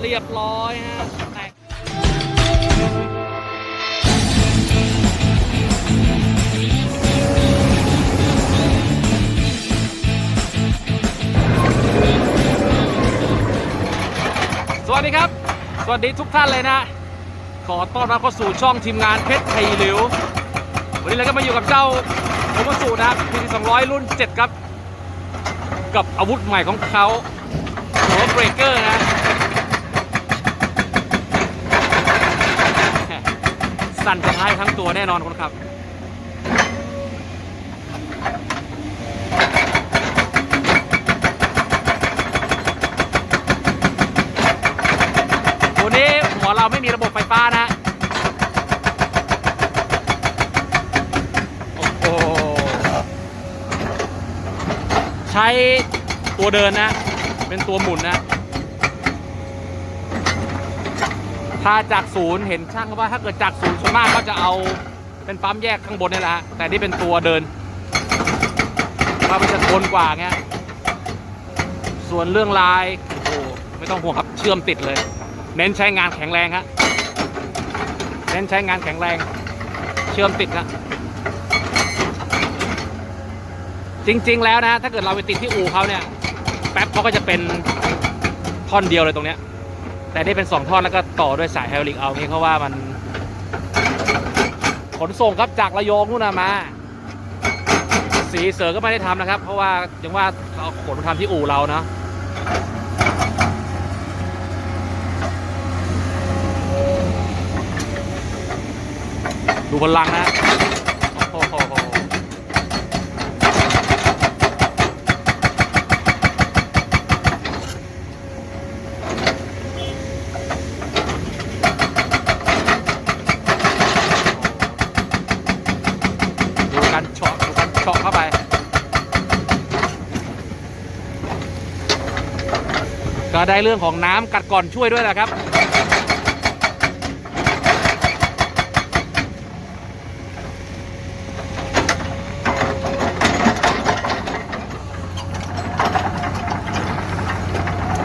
เรียบร้อยฮะแตกสวัสดีครับ สวัสดีทุกท่านเลยนะ ขอต้อนรับเข้าสู่ช่องทีมงานเพชรไทยหลิว วันนี้เราก็มาอยู่กับเจ้าโอมาสูนะครับพีที200 รุ่น 7 ครับ กับอาวุธใหม่ของเขาหัวเบรกเกอร์นะ สั่นสะท้ายทั้งตัวแน่นอนคนขับ ใช้ตัวเดินนะ เป็นตัวหมุนนะถ้าจากศูนย์เห็นช่างเขาว่าถ้าเกิดจากศูนย์ส่วนมากก็จะเอาเป็นปั๊มแยกข้างบนนี่แหละแต่นี่เป็นตัวเดินว่ามันจะทนกว่าเงี้ยส่วนเรื่องลายโอ้ไม่ต้องห่วงครับเชื่อมติดเลย เน้นใช้งานแข็งแรงฮะเน้นใช้งานแข็งแรง เชื่อมติดฮะ จริง ๆ แล้วนะถ้าเกิดเราไปติดที่อู่เขาเนี่ย แป๊บเขาก็จะเป็นท่อนเดียวเลยตรงเนี้ย แต่นี่เป็นสองท่อนแล้วก็ต่อด้วยสายไฮดรอลิกเอางี้เขาว่ามัน ขนส่งครับจากระยองนู่นนะมา สีเสือก็ไม่ได้ทำนะครับ เพราะว่ายังว่าเขาขนมาทำที่อู่เรานะดูพลังนะ โอ้โห ดูกันเฉาะดูกันเฉาะเข้าไป ก็ ได้เรื่องของน้ำกัดก่อนช่วยด้วยนะครับ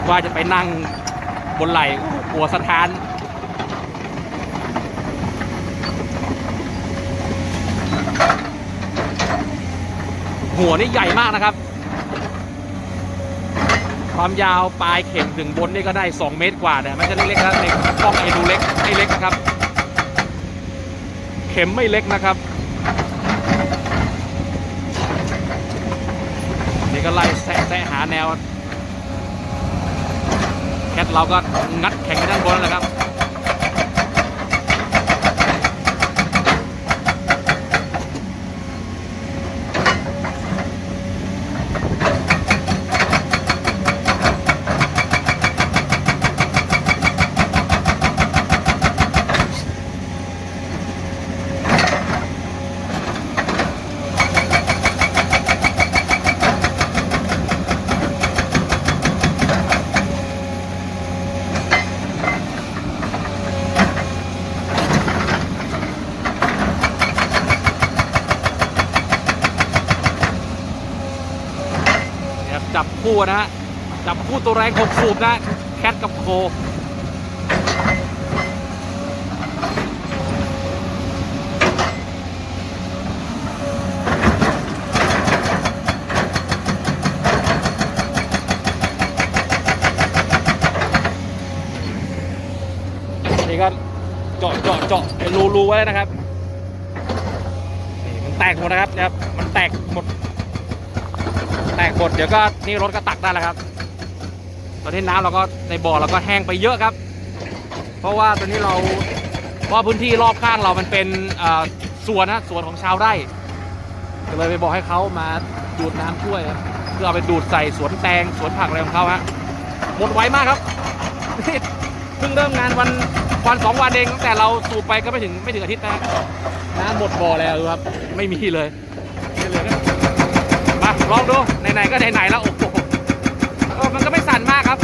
ว่าจะไปนั่งบนไหล่หัวสถานหัวนี่ใหญ่มากนะครับ ความยาวปลายเข็มถึงบนนี่ก็ได้ 2 เมตรกว่าเนี่ยมันจะเล็กๆนะในกล้องเอดูเล็กไม่เล็กนะครับ เข็มไม่เล็กนะครับ นี่ก็ไล่แสะหาแนว แคทเราก็งัดแข่งไปด้านบนแล้วครับ นี่ ครับจับคู่นะฮะจับคู่ตัวแรงหกสูบนะแคทกับโคนี่ก็เจาะเจาะเจาะเป็นรูรูไว้แล้วนะครับ นี่มันแตกหมดนะครับนะครับ มันแตกหมด ดเดี๋ยวก็นี่รถก็ตักได้แล้วครับ ตอนนี้น้ำเราก็ในบ่อเราก็แห้งไปเยอะครับ เพราะว่าตอนนี้เราเพราะพื้นที่รอบข้างเรามันเป็นสวนนะสวนของชาวไร่ก็เลยไปบอกให้เขามาดูดน้ำช่วยครับเพื่อเอาไปดูดใส่สวนแตงสวนผักอะไรของเขาฮะหมดไวมากครับเพิ่งเริ่มงานวันวันสองวันเองตั้งแต่เราสูบไปก็ไม่ถึงไม่ถึงอาทิตย์นะน้ำหมดบ่อแล้วครับ ไม่มีเลยนี่เลยครับ มา ลองดูไหนๆก็ไหนๆแล้วโอ้โหเออมันก็ไม่สั่นมากครับ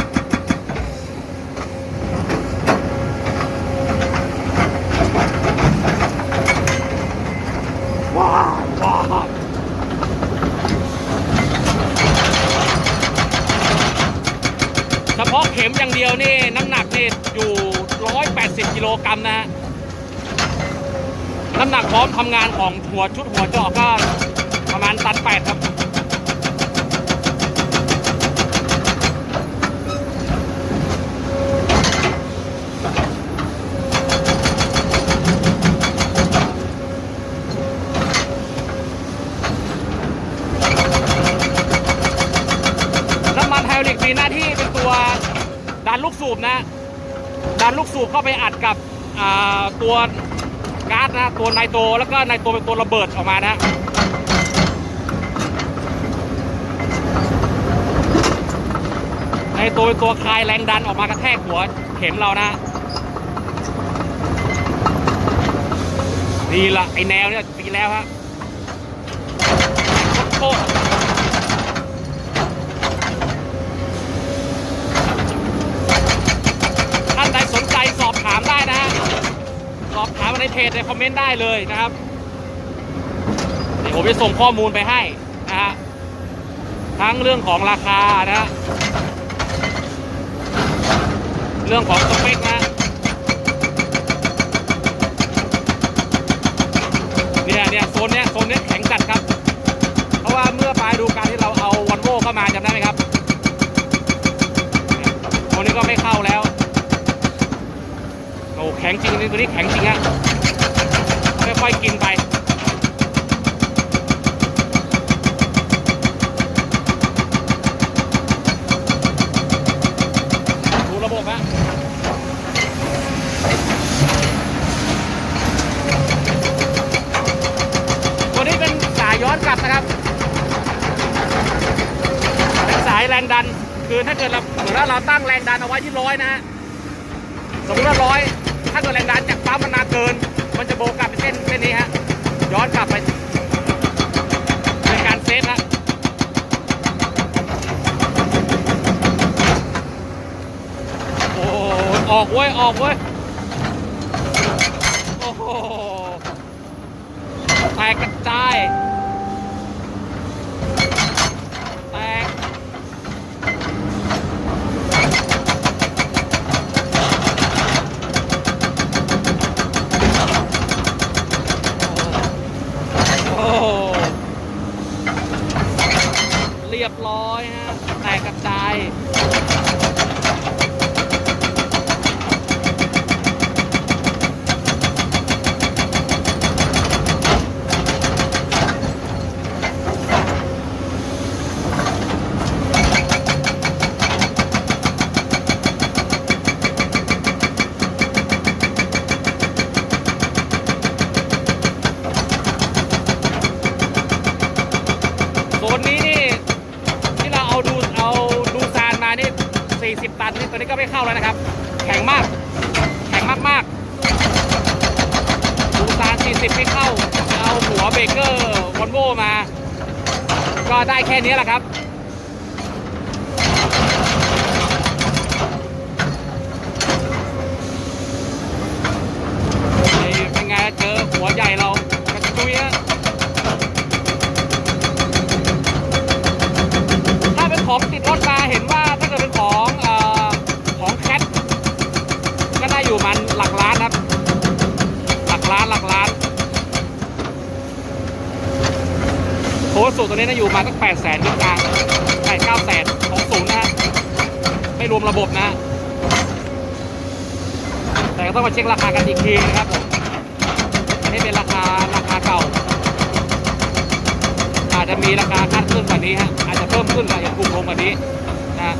ว้าวว้าวข็มอย่างเดียวนี่น้ำหนักนี่อยู่ 180 กิโลกรัมนะฮะน้ำหนักพร้อมทำงานของหัวชุดหัวจาะก็ประมาณตันแปดครับ น้ำมันไฮดรอลิกมีหน้าที่เป็นตัวดัน ลูกสูบนะ ดันลูกสูบเข้าไปอัดกับตัวก๊าซนะ ตัวไนโตรแล้วก็ไนโตรเป็นตัวระเบิดออกมานะไนโตรเป็นตัวคลายแรงดันออกมากระแทกหัวเข็มเรานะนี่ละไอแนวเนี่ยปีแล้วฮะโคตร ท่านใดสนใจสอบ ถามได้นะสอบถามในเพจในคอมเมนต์ได้เลยนะครับเดี๋ยวผมจะส่งข้อมูลไปให้นะฮะทั้งเรื่องของราคานะฮะเรื่องของสเปคนะเนี่ยเนี่ยโซนเนี้ยโซนเนี้ยแข็งจัดครับ เพราะว่าเมื่อปลายดูการที่เราเอาวันโวเข้ามาจำได้ไหมครับตัวนี้ก็ไม่เข้าแล้ว ข็งจริงตัวนี้แข็งจริงอะค่อยๆกินไปดูระบบฮะตัวนี้เป็นสายย้อนกลับนะครับเป็นสายแรงดัน คือถ้าเกิดเราเหมือนว่าเราตั้งแรงดันเอาไว้ที่ร้อยนะฮะ สมมติว่าร้อยถ้าเกิดแรงดันจากปั๊มมันนาเกิน มันจะโบกกลับเป็นเส้นเส้นนี้ฮะย้อนกลับไปเป็นการเซฟฮะโอ้ออกเว้ยออกเว้ยโอ้โหแตกกระจาย แตก โอ้โหเรียบร้อยฮะ แตกกระจาย โซนนี้นี่ ที่เราเอาดูเอาดูซานมานี่ 40 ตันนี่ตัวนี้ก็ไม่เข้าแล้วนะครับ แข็งมาก แข็งมากๆ ดูซาน 40 ไม่เข้า เอาหัวเบรกเกอร์วอลโวมา ก็ได้แค่นี้แหละครับ เป็นไงเจอหัวใหญ่เรากระตุยฮะถ้าเป็นของติดรถ โค้สูตรตัวนี้น่าอยู่มาตั้งแปดแสนกลางแปดเก้าแสนของศูนย์นะฮะไม่รวมระบบนะ แต่ก็ต้องมาเช็คราคากันอีกทีนะครับผมอันนี้เป็นราคาราคาเก่า อาจจะมีราคาขั้นขึ้นกว่านี้ฮะอาจจะเพิ่มขึ้นกว่าอย่างถูกลงกว่านี้นะ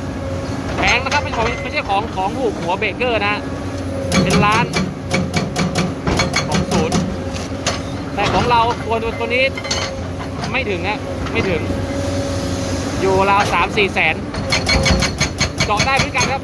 แพงนะครับไม่ใช่ของไม่ใช่ของของหูหัวเบเกอร์นะฮะเป็นร้านของศูนย์แต่ของเราตัวตัวนี้ ไม่ถึงนะไม่ถึง อยู่ราวสามสี่แสนเจาะได้เหมือนกันครับ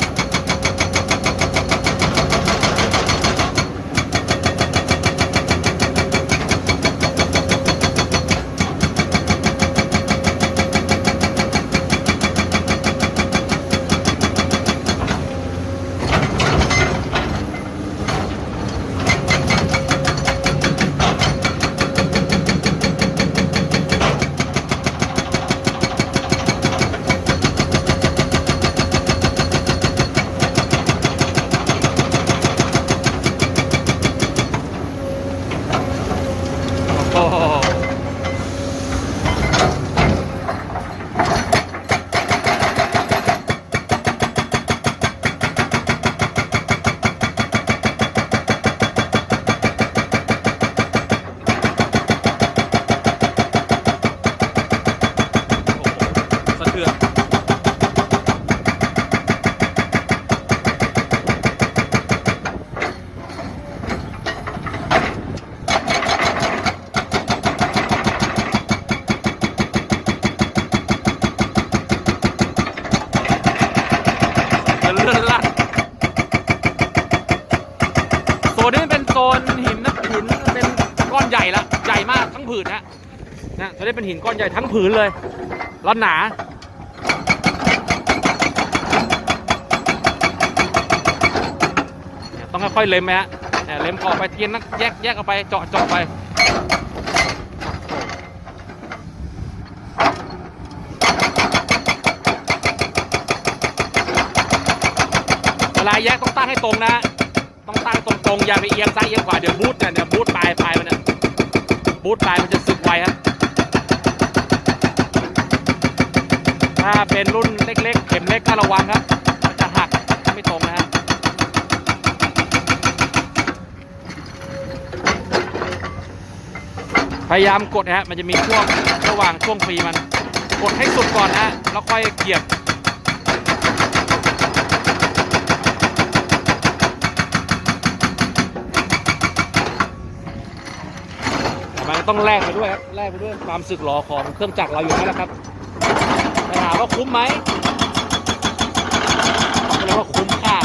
โซนหินนะหินเป็นก้อนใหญ่ละใหญ่มากทั้งผืนนะนะโซนนี้เป็นหินก้อนใหญ่ทั้งผืนเลยแล้วหนาต้องค่อยๆเล็มไหมฮะเนี่ยเล็มออกไปเทียนนักแยกแยกออกไปเจาะเจาะไปเวลาแยกต้องตั้งให้ตรงนะ ต้องตั้งตรงๆอย่าไปเอียงซ้ายเอียงขวาเดี๋ยวบูทเนี่ยเดี๋ยวบูทปลายปลายมันเนี่ยบูทปลายมันจะสึกไวครับถ้าเป็นรุ่นเล็ก ๆ เข็มเล็กก็ระวังครับมันจะหักถ้าไม่ตรงนะฮะพยายามกดนะฮะมันจะมีช่วงระหว่างช่วงฟรีมัน กดให้สุดก่อนฮะแล้วค่อยเกียบ ต้องแลกไปด้วยครับแลกไปด้วยความสึกหรอของเครื่องจักรเราอยู่นั่นแหละครับแต่ถามว่าคุ้มไหมก็เลยว่าคุ้มค่า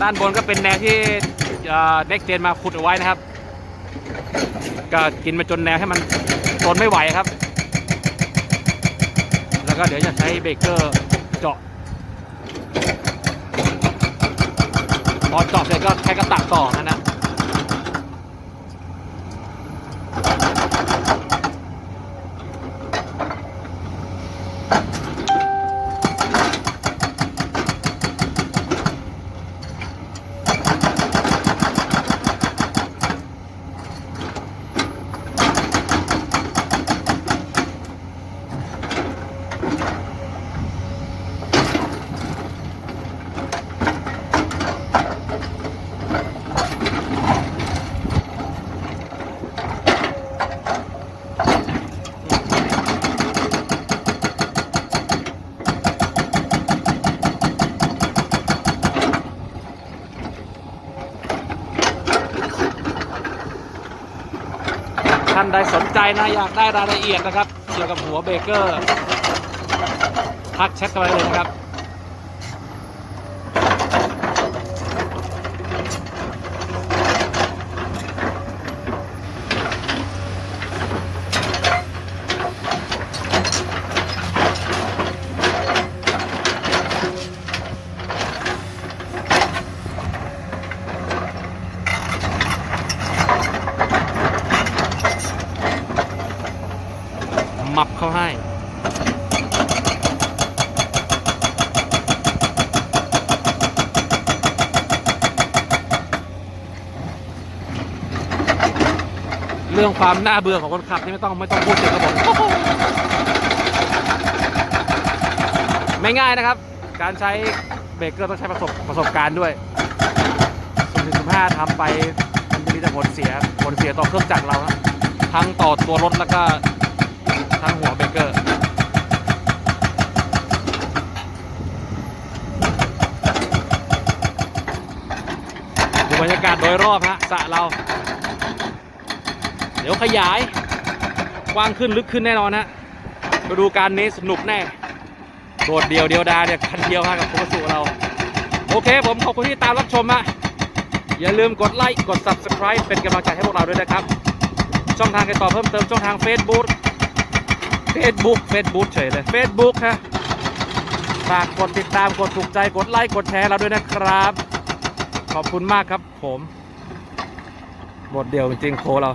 ด้านบนก็เป็นแนวที่เน็กเจนมาขุดเอาไว้นะครับ ก็กินมาจนแนวให้มันทนไม่ไหวครับ แล้วก็เดี๋ยวจะใช้เบเกอร์เจาะ พอเจอบเสร็จก็ใช้กระตักต่อนะนะ ท่านใดสนใจนะอยากได้รายละเอียดนะครับ เกี่ยวกับหัวเบเกอร์ทักแชทกันไปเลยนะครับ หมับเข้าให้ เรื่อง ความน่าเบื่อของคนขับนี่ไม่ต้องไม่ต้องพูดถึงครับผมไม่ง่ายนะครับ การใช้เบรกเกอร์ต้องใช้ประสบประสบการณ์ด้วยส่วนที่สิบห้าทำไปมันจะมีแต่ผลเสียผลเสียต่อเครื่องจักรเรานะทั้งต่อตัวรถแล้วก็ทั้งหัวเบรกเกอร์ดูบรรยากาศโดยรอบฮะสะเรา เดี๋ยวขยายกว้างขึ้นลึกขึ้นแน่นอนฮะมาดูการนี้สนุกแน่โดดเดียวเดียวดาเนี่ยคันเดียวฮะกับคุสุเรา โอเคผมขอบคุณที่ตามรับชมฮะอย่าลืมกดไลค์กด subscribe เป็นกำลังใจให้พวกเราด้วยนะครับ ช่องทางติดต่อเพิ่มเติมช่องทาง Facebook Facebook Facebook เฉยเลย Facebook ฮะฝากกดติดตามกดถูกใจกดไลค์กดแชร์เราด้วยนะครับ ขอบคุณมากครับผม หมดเดียวจริงๆโคเรา